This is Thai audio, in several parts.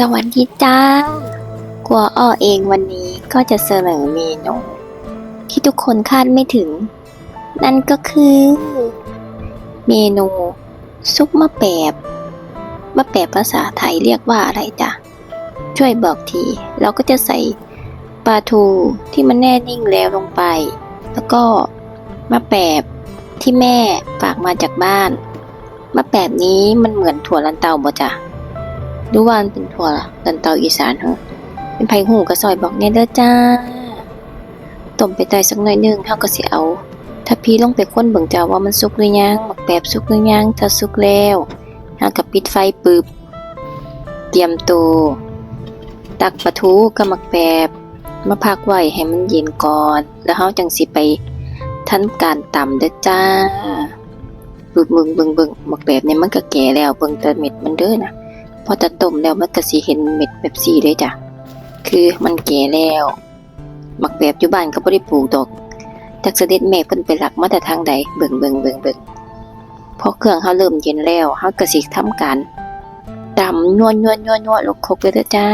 สวัสดีจ้า กัวอ้อเองวันนี้ก็จะเสนอเมนูที่ทุกคนคาดไม่ถึง นั่นก็คือ เมนูซุปมะแปบมะแปบภาษาไทยเรียกว่าอะไรจ๊ะช่วยบอกที เราก็จะใส่ปลาทูที่มันแน่นิ่งแล้วลงไป แล้วก็มะแปบที่แม่ฝากมาจากบ้านมะแปบนี้มันเหมือนถั่วลันเตาบ่จ๊ะ ดูว่ามันเป็นถั่วลันเตาอีสานเหรอเป็นไผ่หูกระซอยบอกแน่เด้อจ้าต้มไปไต่สักหน่อยหนึงเฮาก็สิเอา ถ้าพี่ลงไปค้นเบิ่งจ้าว่ามันสุกหรือยังหมักแปบสุกหรือยังถ้าสุกแล้วเฮาก็ปิดไฟปึบเตรียมตัวตักปลาทูกับหมักแปบมาพักไว้ให้มันเย็นก่อน แล้วเฮาจังสิไปทันการตำเด้อจ้าบิ่งเบิ่งเบิ่งเบิ่งหมักแปบเนี่ยมันก็แก่แล้วเบิ่งแต่เม็ดมันเด้อนะ พอจะต้มแล้วมันก็สิเห็นเม็ดแบบสีเลยจ้ะ คือมันแก่แล้วหมักแบบอยู่บ้านก็บ่ได้ปลูกดอกจากเสด็จแม่เพิ่นไปหลักมาแต่ทางใดเบิ่งเบิ่งเบิ่งเบิ่งพอเครื่องเฮาเริ่มเย็นแล้วเฮาก็สิทำการตำนวลนวลนวลนวลลงคกเลยจ้า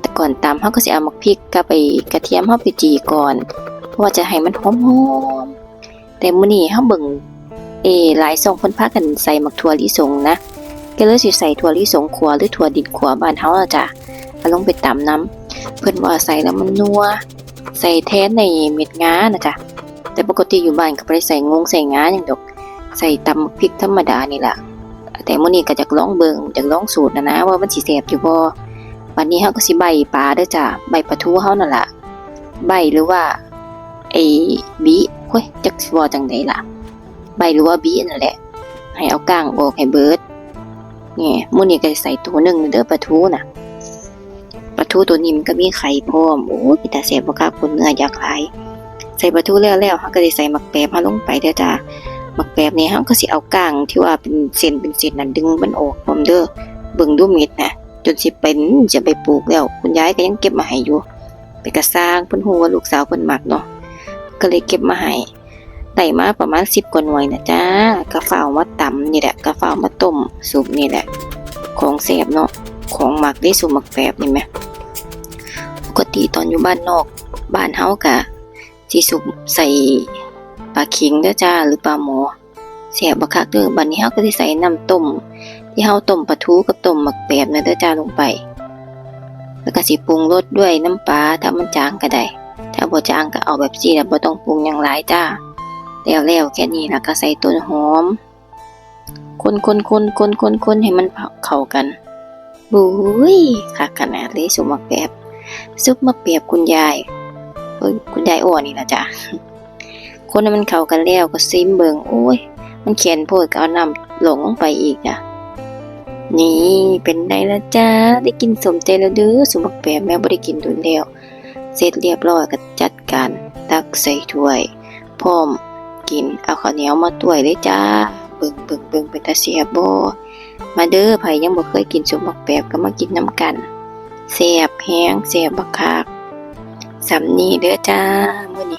แต่ก่อนตำเฮาก็สิเอาหมักพริกกับไปกระเทียมเฮาไปจีก่อน เพราะว่าจะให้มันหอมๆแต่มื้อนี้เฮาเบิ่งเอหลายซองเพิ่นพากันใส่หมักถั่วลิสงนะ กเลยสิใส่ถั่วลิสงขัวหรือถั่วดินขัวบ้านเฮาละจ้ะเอาลงไปตำน้ำเพิ่นว่าใส่แล้วมันนัว ใส่แทนในเม็ดงานะจ๊ะแต่ปกติอยู่บ้านก็บ่ได้ใส่งงใส่งาหยังดอก ใส่ตำพริกธรรมดานี่ล่ะแต่มื้อนี้ก็จะลองเบิ่งจะลองสูตรนะนะว่ามันสิแซ่บอยู่บ่วันนี้เฮาก็สิใบปลาเด้อจ้ะใบปลาทูเฮานั่นล่ะใบหรือว่าไอ้บิเฮ้ยจักสิว่าจังไดล่ะ ใบหรือว่าบินั่นแหละ ให้เอาก้างออกให้เบิด นี่มื้อนี้ก็ใส่ตัวหนึ่งเด้อปลาทูน่ะปลาทูตัวนี้มันก็มีไข่พร้อมโอ้ยแต่แซ่บบ่ครับคนเนื้ออยากหลายใส่ปลาทูแล้วแล้วเฮาก็สิใส่หมักแปบมาลงไปเด้อจ้าหมักแปบนี่เฮาก็สิเอาก้างที่ว่าเป็นเส้นเป็นเส้นนั้นดึงมันออกพร้อมเด้อเบิ่งดูเม็ดนะจนสิเป็นจะไปปลูกแล้ว คุณยายก็ยังเก็บมาให้อยู่ไปกระสร้างเพิ่นฮู้ว่าลูกสาวเพิ่นมักเนาะก็เลยเก็บมาให้ ได้มาประมาณสิบกว่าหน่วยนะจ้ากระเฝ้ามาตำนี่แหละกระเฝ้ามาต้มซุปนี่แหละ ของแสบเนาะของหมักได้สุปหมักแปบนี่ไหมปกติตอนอยู่บ้านนอกบ้านเฮากะสิสุปใส่ปลาคิงเด้อจ้าหรือปลาหมอแสบบักคักเด้อบัดนี้เฮาก็สิใส่น้ำต้มที่เฮาต้มปลาทูกับต้มหมักแปบนะเด้อจ้าลงไป แล้วก็สิปรุงรสด้วยน้ำปลาถ้ามันจางก็ได้ถ้าบ่จางก็เอาแบบซี่แล้วบ่ต้องปรุงหยังหลายจ้า แล้วแล้วแค่นี้แล้วก็ใส่ต้นหอม คนคนคนคนคนคนให้มันเข้ากันบุ้ยคักขนาดเลยสุปมาแปบซุปมาเปียบคุณยายเอ้ยคุณยายอ้อนี่นะจ๊ะคนให้มันเข้ากันแล้วก็ซิมเบิงโอ้ย มันเขียนโพดก็เอาน้ำหลงลงไปอีกจ้ะนี่เป็นไงละจ้าได้กินสมใจแล้วเด้อสุปมาแปบแม่บ่ได้กินโดนแล้ว เสร็จเรียบร้อยก็จัดการตักใส่ถ้วย พร้อม กิน เอาข้าวเหนียวมาต้วยเลยจ้าเบิ่งเบิ่งเบิ่งเป็นตาเสียบมาเด้อไผยังบ่เคยกินสมบักแปบก็มากินน้ำกันเสียบแห้งเสียบบักคักสำนีเด้อจ้ามื้อนี้